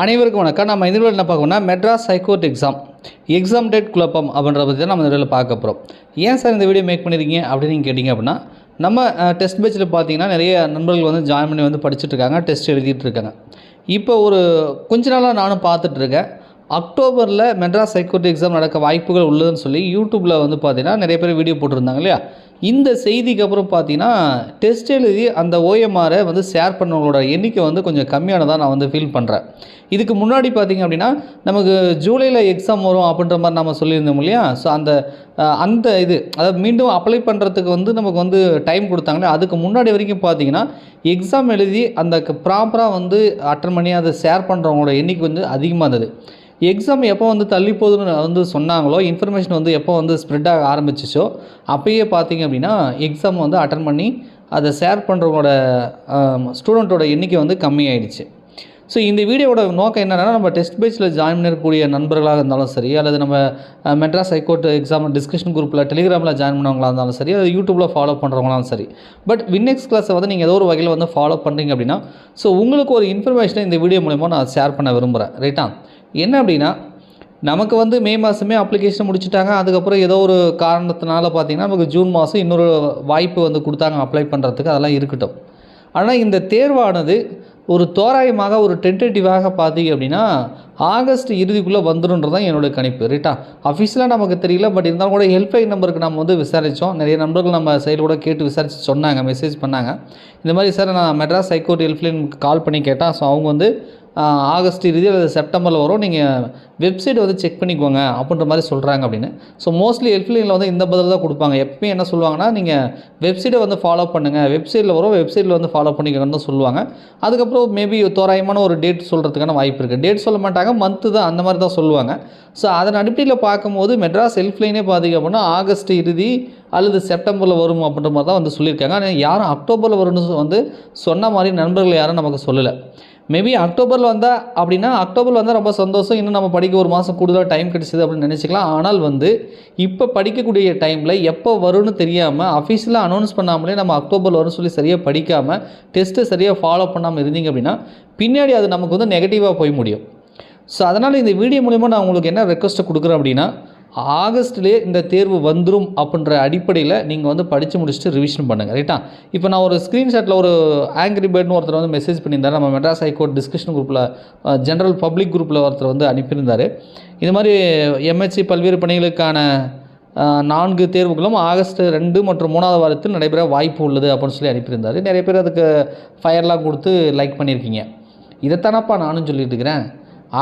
அனைவருக்கும் வணக்கம். நம்ம இதில் என்ன பார்க்கணும்னா Madras high court exam exam date குழப்பம் அப்படின்றத பற்றி தான் நம்ம இந்த பார்க்க போகிறோம் ஏன் சார் இந்த வீடியோ மேக் பண்ணியிருக்கீங்க அப்படின்னு கேட்டிங்க அப்படின்னா நம்ம டெஸ்ட் பேச்சில் பார்த்தீங்கன்னா நிறைய நண்பர்கள் வந்து ஜாயின் பண்ணி வந்து படிச்சுட்ருக்காங்க டெஸ்ட் எழுதிட்டு இருக்காங்க. இப்போ ஒரு கொஞ்ச நாளாக நானும் பார்த்துட்ருக்கேன் அக்டோபரில் மெட்ராஸ் ஹைகோர்ட் எக்ஸாம் நடக்க வாய்ப்புகள் உள்ளதுன்னு சொல்லி யூடியூப்பில் வந்து பார்த்தீங்கன்னா நிறைய பேர் வீடியோ போட்டிருந்தாங்க இல்லையா? இந்த செய்திக்கு அப்புறம் பார்த்தீங்கன்னா டெஸ்ட் எழுதி அந்த ஓஎம்ஆரை வந்து ஷேர் பண்ணவங்களோட எண்ணிக்கை வந்து கொஞ்சம் கம்மியானதாக நான் வந்து ஃபீல் பண்ணுறேன் இதுக்கு முன்னாடி பார்த்தீங்க அப்படின்னா நமக்கு ஜூலையில் எக்ஸாம் வரும் அப்படின்ற மாதிரி நம்ம சொல்லியிருந்தோம் இல்லையா? ஸோ அந்த அந்த இது அதாவது மீண்டும் அப்ளை பண்ணுறதுக்கு வந்து நமக்கு வந்து டைம் கொடுத்தாங்களே அதுக்கு முன்னாடி வரைக்கும் பார்த்தீங்கன்னா எக்ஸாம் எழுதி அந்த ப்ராப்பராக வந்து அட்டன் பண்ணி அதை ஷேர் பண்ணுறவங்களோட எண்ணிக்கை வந்து அதிகமாக இருந்தது. எக்ஸாம் எப்போ வந்து தள்ளி போகுதுன்னு வந்து சொன்னாங்களோ இன்ஃபர்மேஷன் வந்து எப்போ வந்து ஸ்ப்ரெட் ஆக ஆரம்பிச்சிச்சோ அப்பயே பார்த்தீங்க அப்படின்னா எக்ஸாம் வந்து அட்டன் பண்ணி அதை ஷேர் பண்ணுறவங்களோட ஸ்டூடெண்ட்டோட எண்ணிக்கை வந்து கம்மியாயிடுச்சு. ஸோ இந்த வீடியோவோட நோக்கம் என்னென்னா நம்ம டெஸ்ட் பேஜில் ஜாயின் பண்ணிருக்கக்கூடிய நண்பர்களாக இருந்தாலும் சரி அல்லது நம்ம மெட்ராஸ் ஹைகோர்ட் எக்ஸாம் டிஸ்கஷன் குரூப்பில் டெலிகிராமில் ஜாயின் பண்ணவங்களா இருந்தாலும் சரி அது யூடியூப்பில் ஃபாலோ பண்ணுறவங்களாலும் சரி. பட் வின்னெக்ஸ் கிளாஸை வந்து நீங்கள் ஏதோ ஒரு வகையில் வந்து ஃபாலோ பண்ணுறீங்க அப்படின்னா ஸோ உங்களுக்கு ஒரு இன்ஃபர்மேஷனை இந்த வீடியோ மூலிமா நான் ஷேர் பண்ண விரும்புகிறேன் ரைட்டா என்ன அப்படின்னா நமக்கு வந்து மே மாதமே அப்ளிகேஷன் முடிச்சுட்டாங்க. அதுக்கப்புறம் ஏதோ ஒரு காரணத்தினால பார்த்தீங்கன்னா நமக்கு ஜூன் மாதம் இன்னொரு வாய்ப்பு வந்து கொடுத்தாங்க அப்ளை பண்ணுறதுக்கு அதெல்லாம் இருக்கட்டும். ஆனால் இந்த தேர்வானது ஒரு தோராயமாக ஒரு டென்டேட்டிவாக பார்த்தீங்க அப்படின்னா ஆகஸ்ட் இறுதிக்குள்ளே வந்துடுன்றது தான் என்னோட கணிப்பு ரைட்டா அஃபிஷியலாக நமக்கு தெரியல பட் இருந்தாலும் கூட ஹெல்ப்லைன் நம்பருக்கு நம்ம வந்து விசாரித்தோம் நிறைய நண்பர்கள் நம்ம சைடில் கூட கேட்டு விசாரித்து சொன்னாங்க மெசேஜ் பண்ணாங்க. இந்த மாதிரி சார் நான் மெட்ராஸ் ஹைகோர்ட் ஹெல்ப்லைனுக்கு கால் பண்ணி கேட்டேன். ஸோ அவங்க வந்து ஆகஸ்ட் இறுதி அல்லது செப்டம்பரில் வரும். நீங்கள் வெப்சைட் வந்து செக் பண்ணிக்கோங்க அப்படின்ற மாதிரி சொல்கிறாங்க அப்படின்னு. ஸோ மோஸ்ட்லி ஹெல்ப்லைனில் வந்து இந்த பதில் தான் கொடுப்பாங்க. எப்பயும் என்ன சொல்லுவாங்கன்னா நீங்கள் வெப்சைட்டை வந்து ஃபாலோ பண்ணுங்கள் வெப்சைட்டில் வரும் வெப்சைட்டில் வந்து ஃபாலோ பண்ணிக்கோங்கன்னு தான் சொல்லுவாங்க. அதுக்கப்புறம் மேபி தோராயமான ஒரு டேட் சொல்கிறதுக்கான வாய்ப்பு இருக்குது டேட் சொல்ல மாட்டாங்க மந்த்து தான் அந்த மாதிரி தான் சொல்லுவாங்க. ஸோ அதன் அடிப்படையில் பார்க்கும்போது மெட்ராஸ் ஹெல்ப்லைனே பார்த்தீங்க அப்படின்னா ஆகஸ்ட் இறுதி அல்லது செப்டம்பரில் வரும் அப்படின்ற மாதிரி தான் வந்து சொல்லியிருக்காங்க. ஆனால் யாரும் அக்டோபரில் வரும்னு வந்து சொன்ன மாதிரி நண்பர்கள் யாரும் நமக்கு சொல்லலை. மேபி அக்டோபரில் வந்தால் அப்படின்னா அக்டோபரில் வந்தால் ரொம்ப சந்தோஷம். இன்னும் நம்ம படிக்க ஒரு மாதம் கூடுதலாக டைம் கிடைச்சிது அப்படின்னு நினச்சிக்கலாம். ஆனால் வந்து இப்போ படிக்கக்கூடிய டைமில் எப்போ வரும்னு தெரியாமல் அஃபீஷியலாக அனௌன்ஸ் பண்ணாமலே நம்ம அக்டோபரில் வரும்னு சொல்லி சரியாக படிக்காமல் டெஸ்ட்டை சரியாக ஃபாலோ பண்ணாமல் இருந்தீங்க அப்படின்னா பின்னாடி அது நமக்கு வந்து நெகட்டிவாக போய் முடியும். ஸோ அதனால் இந்த வீடியோ மூலிமா நான் உங்களுக்கு என்ன ரெக்வஸ்ட்டை கொடுக்குறேன் அப்படின்னா ஆகஸ்ட்லேயே இந்த தேர்வு வந்துடும் அப்படின்ற அடிப்படையில் நீங்கள் வந்து படித்து முடிச்சுட்டு ரிவிஷன் பண்ணுங்கள் ரைட்டா இப்போ நான் ஒரு ஸ்க்ரீன்ஷாட்டில் ஒரு ஆங்கிரி பேர்ட்னு ஒருத்தர் வந்து மெசேஜ் பண்ணியிருந்தார். நம்ம மெட்ராஸ் ஹைகோர்ட் டிஸ்கஷன் குரூப்பில் ஜென்ரல் பப்ளிக் குரூப்பில் ஒருத்தர் வந்து அனுப்பியிருந்தார். இது மாதிரி எம்ஹெச்சி பல்வேறு பணிகளுக்கான நான்கு தேர்வுகளும் ஆகஸ்ட் ரெண்டு மற்றும் மூணாவது வாரத்தில் நடைபெற வாய்ப்பு உள்ளது அப்படின்னு சொல்லி அனுப்பியிருந்தார். நிறைய பேர் அதுக்கு ஃபயர்லாம் கொடுத்து லைக் பண்ணியிருக்கீங்க. இதைத்தானப்பா நானும் சொல்லிட்டு இருக்கிறேன்.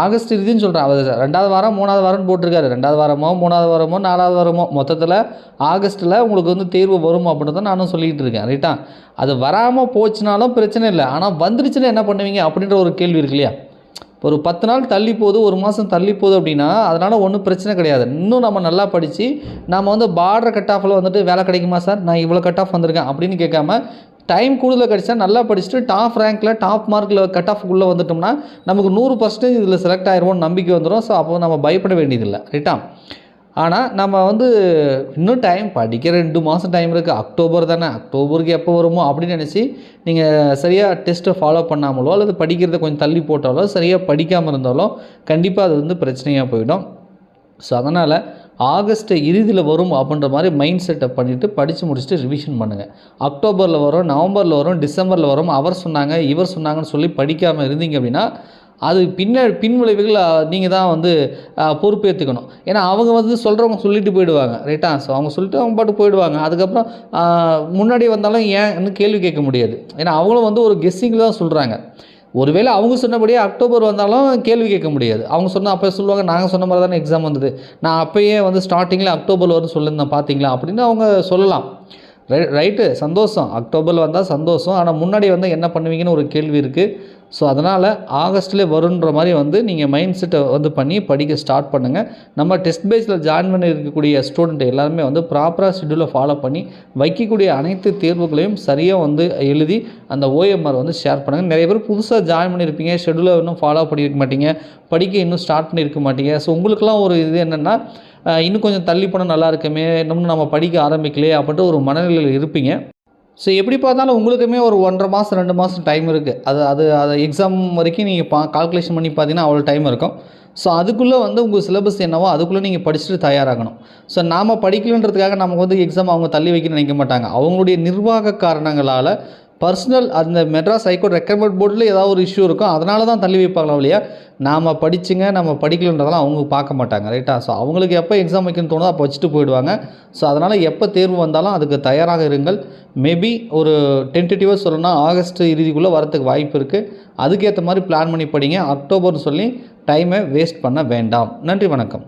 ஆகஸ்ட் இறுதின்னு சொல்கிறேன் அவர் ரெண்டாவது வாரம் மூணாவது வாரம்னு போட்டிருக்காரு. ரெண்டாவது வாரமோ மூணாவது வாரமோ நாலாவது வாரமோ மொத்தத்தில் ஆகஸ்ட்டில் உங்களுக்கு வந்து தேர்வு வரும் அப்படின்னு தான் நானும் சொல்லிகிட்டு இருக்கேன். ரைட்டா அது வராமல் போச்சுனாலும் பிரச்சனை இல்லை. ஆனால் வந்துருச்சுன்னா என்ன பண்ணுவீங்க அப்படின்ற ஒரு கேள்வி இருக்கு இல்லையா? ஒரு பத்து நாள் தள்ளி போகுது ஒரு மாதம் தள்ளி போகுது அப்படின்னா அதனால் ஒன்றும் பிரச்சனை கிடையாது. இன்னும் நம்ம நல்லா படித்து நம்ம வந்து பார்டர் கட் ஆஃபில் வந்துட்டு வேலை கிடைக்குமா சார்? நான் இவ்வளோ கட் ஆஃப் வந்திருக்கேன் அப்படின்னு கேட்காம டைம் கூடுதலாக கிடச்சா நல்லா படிச்சுட்டு டாப் ரேங்க்கில் டாப் மார்க்கில் கட் ஆஃப்குள்ளே வந்துட்டோம்னா நமக்கு நூறு பர்சன்டேஜ் இதில் செலக்ட் ஆயிடுவோம்னு நம்பிக்கை வந்துடும் ஸோ அப்போ நம்ம பயப்பட வேண்டியதில்லை. ரைட்டா ஆனால் நம்ம வந்து இன்னும் டைம் படிக்க ரெண்டு மாதம் டைம் இருக்குது அக்டோபர் தானே. அக்டோபருக்கு எப்போ வருமோ அப்படின்னு நினச்சி நீங்கள் சரியாக டெஸ்ட்டை ஃபாலோ பண்ணாமலோ அல்லது படிக்கிறத கொஞ்சம் தள்ளி போட்டாலோ சரியாக படிக்காமல் இருந்தாலோ கண்டிப்பாக அது வந்து பிரச்சனையாக போயிடும். ஸோ அதனால் ஆகஸ்ட் இறுதியில் வரும் அப்படின்ற மாதிரி மைண்ட் செட்டை பண்ணிவிட்டு படித்து முடிச்சுட்டு ரிவிஷன் பண்ணுங்கள் அக்டோபரில் வரும் நவம்பரில் வரும் டிசம்பரில் வரும் அவர் சொன்னாங்க இவர் சொன்னாங்கன்னு சொல்லி படிக்காமல் இருந்தீங்க அப்படின்னா அது பின்ன பின்விளைவுகள் நீங்கள் தான் வந்து பொறுப்பேற்றுக்கணும் ஏன்னா அவங்க வந்து சொல்கிறவங்க சொல்லிட்டு போயிடுவாங்க ரைட்டா ஸோ அவங்க சொல்லிட்டு அவங்க பாட்டு போயிடுவாங்க. அதுக்கப்புறம் முன்னாடி வந்தாலும் ஏன்னு கேள்வி கேட்க முடியாது. ஏன்னா அவங்களும் வந்து ஒரு கெஸ்ஸிங்கில் தான் சொல்கிறாங்க ஒருவேளை அவங்க சொன்னபடியே அக்டோபர் வந்தாலும் கேள்வி கேட்க முடியாது. அவங்க சொன்ன அப்போ சொல்லுவாங்க நாங்கள் சொன்ன மாதிரி தானே எக்ஸாம் வந்தது. நான் அப்போயே வந்து ஸ்டார்டிங்கில் அக்டோபர் வரும்னு சொல்லியிருந்தேன் பார்த்தீங்களா அப்படின்னு அவங்க சொல்லலாம். ரை ரைட்டு சந்தோஷம். அக்டோபரில் வந்தால் சந்தோஷம். ஆனால் முன்னாடி வந்து என்ன பண்ணுவீங்கன்னு ஒரு கேள்வி இருக்குது ஸோ அதனால் ஆகஸ்ட்லேயே வருன்ற மாதிரி வந்து நீங்கள் மைண்ட் செட்டை வந்து பண்ணி படிக்க ஸ்டார்ட் பண்ணுங்கள் நம்ம டெஸ்ட் பேஸில் ஜாயின் பண்ணி இருக்கக்கூடிய ஸ்டூடெண்ட் எல்லாருமே வந்து ப்ராப்பராக ஷெடியூலை ஃபாலோ பண்ணி வைக்கக்கூடிய அனைத்து தேர்வுகளையும் சரியாக வந்து எழுதி அந்த ஓஎம்ஆர் வந்து ஷேர் பண்ணுங்கள் நிறைய பேர் புதுசாக ஜாயின் பண்ணியிருப்பீங்க. ஷெடியூலை இன்னும் ஃபாலோ பண்ணியிருக்க மாட்டீங்க. படிக்க இன்னும் ஸ்டார்ட் பண்ணியிருக்க மாட்டீங்க. ஸோ உங்களுக்குலாம் ஒரு இது என்னென்னா இன்னும் கொஞ்சம் தள்ளி போனால் நல்லா இருக்குமே இன்னும் நம்ம படிக்க ஆரம்பிக்கலையே அப்படின்ட்டு ஒரு மனநிலையில் இருப்பீங்க. ஸோ எப்படி பார்த்தாலும் உங்களுக்குமே ஒரு ஒன்றரை மாதம் ரெண்டு மாதம் டைம் இருக்குது அது அது அது எக்ஸாம் வரைக்கும் நீங்கள் பா கால்குலேஷன் பண்ணி பார்த்தீங்கன்னா அவ்வளோ டைம் இருக்கும். ஸோ அதுக்குள்ளே வந்து உங்கள் சிலபஸ் என்னவோ அதுக்குள்ளே நீங்கள் படிச்சுட்டு தயாராகணும். ஸோ நாம் படிக்கலன்றதுக்காக நமக்கு வந்து எக்ஸாம் அவங்க தள்ளி வைக்க நினைக்க மாட்டாங்க. அவங்களுடைய நிர்வாக காரணங்களால் பர்சனல் அந்த மெட்ராஸ் ஹைகோர்ட் ரெக்கமெண்ட் போர்டில் ஏதாவது ஒரு இஷ்யூ இருக்கும் அதனால தான் தள்ளி வைப்பாங்களா இல்லையா? நாம் படிச்சுங்க நம்ம படிக்கலன்றதெல்லாம் அவங்க பார்க்க மாட்டாங்க ரைட்டா ஸோ அவங்களுக்கு எப்போ எக்ஸாம் வைக்கணும்னு தோணுதோ அப்போ வச்சுட்டு போயிடுவாங்க. ஸோ அதனால் எப்போ தேர்வு வந்தாலும் அதுக்கு தயாராக இருங்கள். மேபி ஒரு டென்டேட்டிவாக சொல்லணும்னா ஆகஸ்ட் இறுதிக்குள்ளே வரத்துக்கு வாய்ப்பு இருக்குது அதுக்கேற்ற மாதிரி பிளான் பண்ணி படிங்க. அக்டோபர்னு சொல்லி டைமை வேஸ்ட் பண்ண வேண்டாம். நன்றி வணக்கம்.